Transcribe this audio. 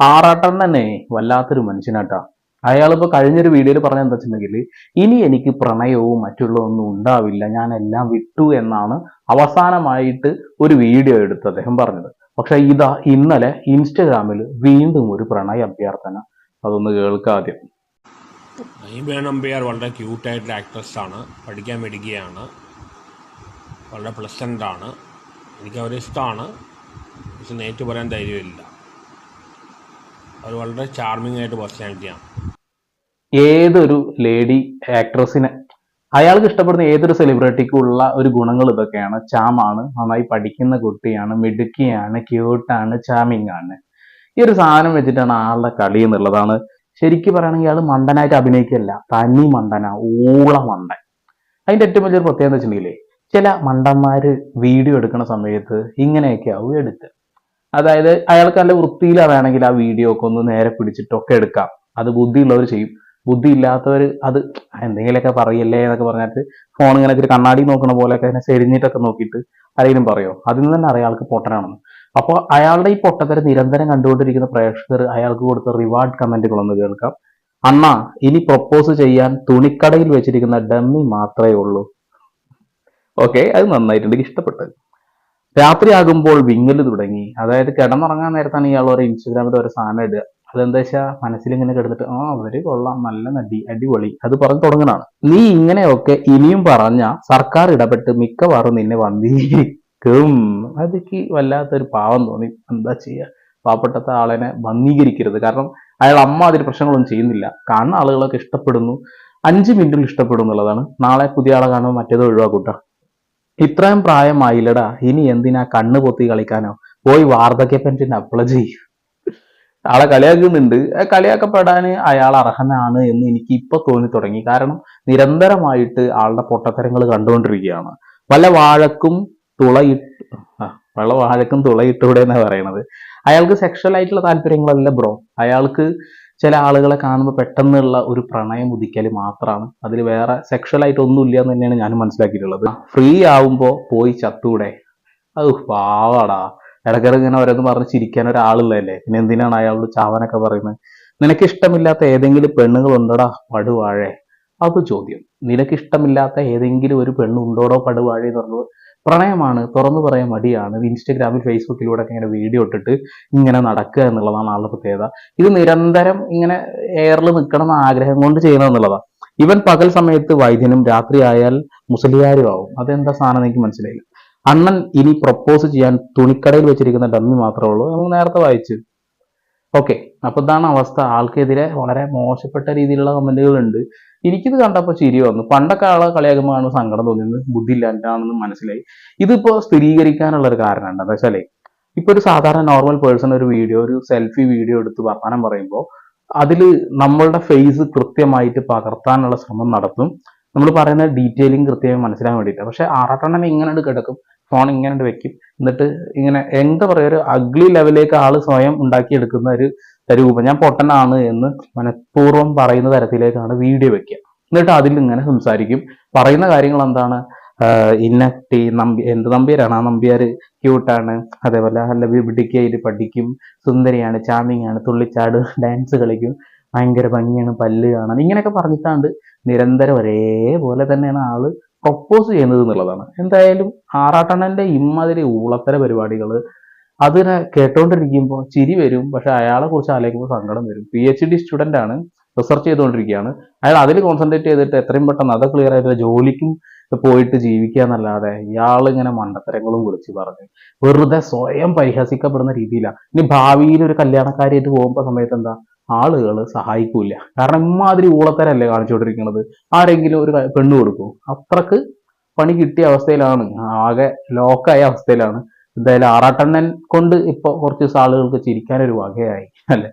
ആറാട്ടൻ തന്നെ വല്ലാത്തൊരു മനുഷ്യനാട്ടാ. അയാളിപ്പോ കഴിഞ്ഞൊരു വീഡിയോയിൽ പറഞ്ഞ എന്താ വെച്ചിട്ടുണ്ടെങ്കിൽ ഇനി എനിക്ക് പ്രണയവും മറ്റുള്ളതൊന്നും ഉണ്ടാവില്ല ഞാൻ എല്ലാം വിട്ടു എന്നാണ് അവസാനമായിട്ട് ഒരു വീഡിയോ എടുത്ത് അദ്ദേഹം പറഞ്ഞത്. പക്ഷെ ഇതാ ഇന്നലെ ഇൻസ്റ്റഗ്രാമിൽ വീണ്ടും ഒരു പ്രണയ അഭ്യർത്ഥന. അതൊന്ന് കേൾക്കാദ്യം നൈബ നമ്പ്യാർ വളരെ ആക്ട്രസ് ആണ് പഠിക്കാൻ മിടുകിയാണ് വളരെ പ്ലസന്റ് ആണ്. എനിക്ക് അവരിഷ്ടമാണ് പക്ഷെ നേറ്റ് പറയാൻ ധൈര്യമില്ല. അവർ വളരെ ചാർമിംഗ് ആയിട്ട് ഏതൊരു ലേഡി ആക്ട്രസിനെ അയാൾക്ക് ഇഷ്ടപ്പെടുന്ന ഏതൊരു സെലിബ്രിറ്റിക്കും ഉള്ള ഒരു ഗുണങ്ങൾ ഇതൊക്കെയാണ്. ചാമാണ് നന്നായി പഠിക്കുന്ന കുട്ടിയാണ് മിടുക്കിയാണ് ക്യൂട്ടാണ് ചാമിങ് ആണ്. ഈ ഒരു സാധനം വെച്ചിട്ടാണ് ആളുടെ കളി എന്നുള്ളതാണ്. ശരിക്കും പറയുകയാണെങ്കിൽ അയാൾ മണ്ടനായിട്ട് അഭിനയിക്കല്ല തനി മണ്ടന ഊള മണ്ടൻ. അതിന്റെ ഏറ്റവും വലിയൊരു പ്രത്യേകത വെച്ചിട്ടുണ്ടെങ്കിലേ ചില മണ്ടന്മാര് വീഡിയോ എടുക്കുന്ന സമയത്ത് ഇങ്ങനെയൊക്കെ ആവും എടുക്കുക അതായത് അയാൾക്ക് നല്ല വൃത്തിയിലാണെങ്കിൽ ആ വീഡിയോ ഒക്കെ ഒന്ന് നേരെ പിടിച്ചിട്ടൊക്കെ എടുക്കാം. അത് ബുദ്ധിയുള്ളവർ ചെയ്യും. ബുദ്ധി ഇല്ലാത്തവർ അത് എന്തെങ്കിലുമൊക്കെ പറയല്ലേ എന്നൊക്കെ പറഞ്ഞിട്ട് ഫോൺ ഇങ്ങനെ ഒരു കണ്ണാടി നോക്കുന്ന പോലെയൊക്കെ ഇങ്ങനെ ചെരിഞ്ഞിട്ടൊക്കെ നോക്കിയിട്ട് ആരെങ്കിലും പറയോ? അതിൽ നിന്ന് തന്നെ അറിയാം അയാൾക്ക് പൊട്ടനാണെന്ന്. അപ്പോൾ അയാളുടെ ഈ പൊട്ടത്തരം നിരന്തരം കണ്ടുകൊണ്ടിരിക്കുന്ന പ്രേക്ഷകർ അയാൾക്ക് കൊടുത്ത റിവാർഡ് കമന്റുകളൊന്ന് കേൾക്കാം. അണ്ണ ഇനി പ്രൊപ്പോസ് ചെയ്യാൻ തുണിക്കടയിൽ വെച്ചിരിക്കുന്ന ഡമ്മി മാത്രമേ ഉള്ളൂ. ഓക്കെ അത് നന്നായിട്ടുണ്ട്. ഇഷ്ടപ്പെട്ടത്. രാത്രിയാകുമ്പോൾ വിങ്ങൽ തുടങ്ങി. അതായത് കിടന്നുറങ്ങാൻ നേരത്താണ് ഇയാൾ ഒരു ഇൻസ്റ്റഗ്രാമിൽ ഒരു സാധനം ഇടുക. അതെന്താ വെച്ചാൽ മനസ്സിൽ ഇങ്ങനെ കിടന്നിട്ട് ആ അവർ കൊള്ളാം നല്ല നടി അടിപൊളി. അത് പറഞ്ഞു തുടങ്ങണാണ് നീ ഇങ്ങനെയൊക്കെ ഇനിയും പറഞ്ഞ സർക്കാർ ഇടപെട്ട് മിക്കവാറും നിന്നെ വന്ധീകരിക്കും അതിക്ക് വല്ലാത്തൊരു പാവം തോന്നി. എന്താ ചെയ്യാ? പാവപ്പെട്ടത്തെ ആളിനെ വന്ധീകരിക്കരുത് കാരണം അയാൾ അമ്മ അതിൽ പ്രശ്നങ്ങളൊന്നും ചെയ്യുന്നില്ല. കാണുന്ന ആളുകളൊക്കെ ഇഷ്ടപ്പെടുന്നു. അഞ്ച് മിനിറ്റിൽ ഇഷ്ടപ്പെടും എന്നുള്ളതാണ്. നാളെ പുതിയ ആളെ കാണുമ്പോൾ മറ്റേത് ഒഴിവാക്കൂട്ട. ഇത്രയും പ്രായമായില്ലടാ. ഇനി എന്തിനാ കണ്ണ് പൊത്തി കളിക്കാനോ? പോയി വാർദ്ധക്യ പെൻഷൻ അപ്ലൈ ചെയ്യും. ആളെ കളിയാക്കുന്നുണ്ട്. കളിയാക്കപ്പെടാൻ അയാൾ അർഹനാണ് എന്ന് എനിക്ക് ഇപ്പൊ തോന്നി തുടങ്ങി കാരണം നിരന്തരമായിട്ട് ആളുടെ പൊട്ടത്തരങ്ങൾ കണ്ടുകൊണ്ടിരിക്കുകയാണ്. വല്ല വാഴക്കും തുളയിട്ട് വല്ല വാഴക്കും തുളയിട്ടൂടെ എന്നാ പറയണത്. അയാൾക്ക് സെക്ഷൽ ആയിട്ടുള്ള താല്പര്യങ്ങളല്ല ബ്രോ അയാൾക്ക് ചില ആളുകളെ കാണുമ്പോൾ പെട്ടെന്നുള്ള ഒരു പ്രണയം ഉദിക്കൽ മാത്രമാണ് അതിൽ വേറെ സെക്ഷൽ ആയിട്ട് ഒന്നുമില്ല എന്ന് തന്നെയാണ് ഞാൻ മനസ്സിലാക്കിയിട്ടുള്ളത്. ഫ്രീ ആവുമ്പോൾ പോയി ചത്തൂടെ? അത് പാവാടാ. ഇടയ്ക്കിടയ്ക്ക് ഇങ്ങനെ ഓരോന്ന് പറഞ്ഞ് ചിരിക്കാൻ ഒരാളില്ലല്ലേ പിന്നെ എന്തിനാണ് അയാളോട് ചാവാനൊക്കെ പറയുന്നത്? നിനക്ക് ഇഷ്ടമില്ലാത്ത ഏതെങ്കിലും പെണ്ണുങ്ങൾ ഉണ്ടോടാ പടുവാഴേ? അത് ചോദ്യം. നിനക്ക് ഇഷ്ടമില്ലാത്ത ഏതെങ്കിലും ഒരു പെണ്ണുണ്ടോടോ പടുവാഴേ എന്ന് പറഞ്ഞത് പ്രണയമാണ് തുറന്നു പറയാൻ മടിയാണ്. ഇൻസ്റ്റഗ്രാമിൽ ഫേസ്ബുക്കിലൂടെ ഒക്കെ ഇങ്ങനെ വീഡിയോ ഇട്ടിട്ട് ഇങ്ങനെ നടക്കുക എന്നുള്ളതാണ് ആളുടെ പ്രത്യേകത. ഇത് നിരന്തരം ഇങ്ങനെ എയറിൽ നിൽക്കണം എന്ന ആഗ്രഹം കൊണ്ട് ചെയ്യണം എന്നുള്ളതാണ് ഇവൻ പകൽ സമയത്ത് വൈദ്യനും രാത്രി ആയാൽ മുസലിയാരും ആവും. അതെന്താ സാധനം എനിക്ക് മനസ്സിലായില്ല. അണ്ണൻ ഇനി പ്രപ്പോസ് ചെയ്യാൻ തുണിക്കടയിൽ വെച്ചിരിക്കുന്ന ഡമ്മി മാത്രമേ ഉള്ളൂ. നമ്മൾ നേരത്തെ വായിച്ചു. ഓക്കെ അപ്പൊ ഇതാണ് അവസ്ഥ. ആൾക്കെതിരെ വളരെ മോശപ്പെട്ട രീതിയിലുള്ള കമന്റുകൾ ഉണ്ട്. എനിക്കിത് കണ്ടപ്പോൾ ചിരി വന്നു. പണ്ടൊക്കെ ആളെ കളിയാക്കുമ്പോഴാണ് സങ്കടം തോന്നിയത് ബുദ്ധി ഇല്ലാണ്ടാണെന്ന് മനസ്സിലായി. ഇതിപ്പോൾ സ്ഥിരീകരിക്കാനുള്ള ഒരു കാരണം എന്താ വെച്ചാലേ ഇപ്പൊ ഒരു സാധാരണ നോർമൽ പേഴ്സൺ ഒരു വീഡിയോ ഒരു സെൽഫി വീഡിയോ എടുത്ത് വർത്തമാനം പറയുമ്പോൾ അതിൽ നമ്മളുടെ ഫേസ് കൃത്യമായിട്ട് പകർത്താനുള്ള ശ്രമം നടത്തും. നമ്മൾ പറയുന്ന ഡീറ്റെയിലിംഗ് കൃത്യമായി മനസ്സിലാക്കാൻ വേണ്ടിയിട്ട്. പക്ഷേ ആറാട്ടെണ്ണം ഇങ്ങനെ കിടക്കും. ഫോൺ ഇങ്ങനെ വെക്കും. എന്നിട്ട് ഇങ്ങനെ എന്താ പറയുക ഒരു അഗ്ലി ലെവലിലേക്ക് ആൾ സ്വയം ഉണ്ടാക്കിയെടുക്കുന്ന ഒരു രൂപം. ഞാൻ പൊട്ടനാണ് എന്ന് മനഃപൂർവം പറയുന്ന തരത്തിലേക്കാണ് വീഡിയോ വെക്കുക. എന്നിട്ട് അതിൽ ഇങ്ങനെ സംസാരിക്കും. പറയുന്ന കാര്യങ്ങൾ എന്താണ്? ഇന്ന ടീ നമ്പി എന്ത് നമ്പ്യാരാണ്? ആ നമ്പിയാർ ക്യൂട്ടാണ് അതേപോലെ നല്ല വിടിക്കായിട്ട് പഠിക്കും. സുന്ദരിയാണ് ചാമിങ് ആണ്. തുള്ളിച്ചാട് ഡാൻസ് കളിക്കും. ഭയങ്കര ഭംഗിയാണ് പല്ല് കാണാൻ. ഇങ്ങനെയൊക്കെ പറഞ്ഞിട്ടാണ്ട് നിരന്തരം ഒരേപോലെ തന്നെയാണ് ആൾ പ്രൊപ്പോസ് ചെയ്യുന്നത് എന്നുള്ളതാണ്. എന്തായാലും ആറാട്ടണ്ണന്റെ ഇമ്മാതിരി ഊളത്തര പരിപാടികൾ അതിനെ കേട്ടോണ്ടിരിക്കുമ്പോൾ ചിരി വരും പക്ഷെ അയാളെ കുറിച്ച് ആലോചിക്കുമ്പോൾ സങ്കടം വരും. പി എച്ച് ഡി സ്റ്റുഡന്റ് ആണ് റിസർച്ച് ചെയ്തുകൊണ്ടിരിക്കുകയാണ്. അയാൾ അതിൽ കോൺസെൻട്രേറ്റ് ചെയ്തിട്ട് എത്രയും പെട്ടെന്ന് അത് ക്ലിയർ ആയിട്ട് ജോലിക്കും പോയിട്ട് ജീവിക്കുക എന്നല്ലാതെ ഇയാളിങ്ങനെ മണ്ടത്തരങ്ങളും വിളിച്ച് പറഞ്ഞ് വെറുതെ സ്വയം പരിഹസിക്കപ്പെടുന്ന രീതിയിലാണ് ഇനി ഭാവിയിൽ ഒരു കല്യാണക്കാരിയായിട്ട് പോകുമ്പോൾ സമയത്ത് എന്താ? ആളുകൾ സഹായിക്കൂല കാരണം ഇമാതിരി ഊളത്തരല്ലേ കാണിച്ചുകൊണ്ടിരിക്കുന്നത്. ആരെങ്കിലും ഒരു പെണ്ണ് കൊടുക്കും. അത്രയ്ക്ക് പണി കിട്ടിയ അവസ്ഥയിലാണ്. ആകെ ലോക്കായ അവസ്ഥയിലാണ്. എന്തായാലും ആറാട്ടണ്ണൻ കൊണ്ട് ഇപ്പൊ കുറച്ച് ദിവസം ആളുകൾക്ക് ചിരിക്കാനൊരു വകയായി അല്ലെ?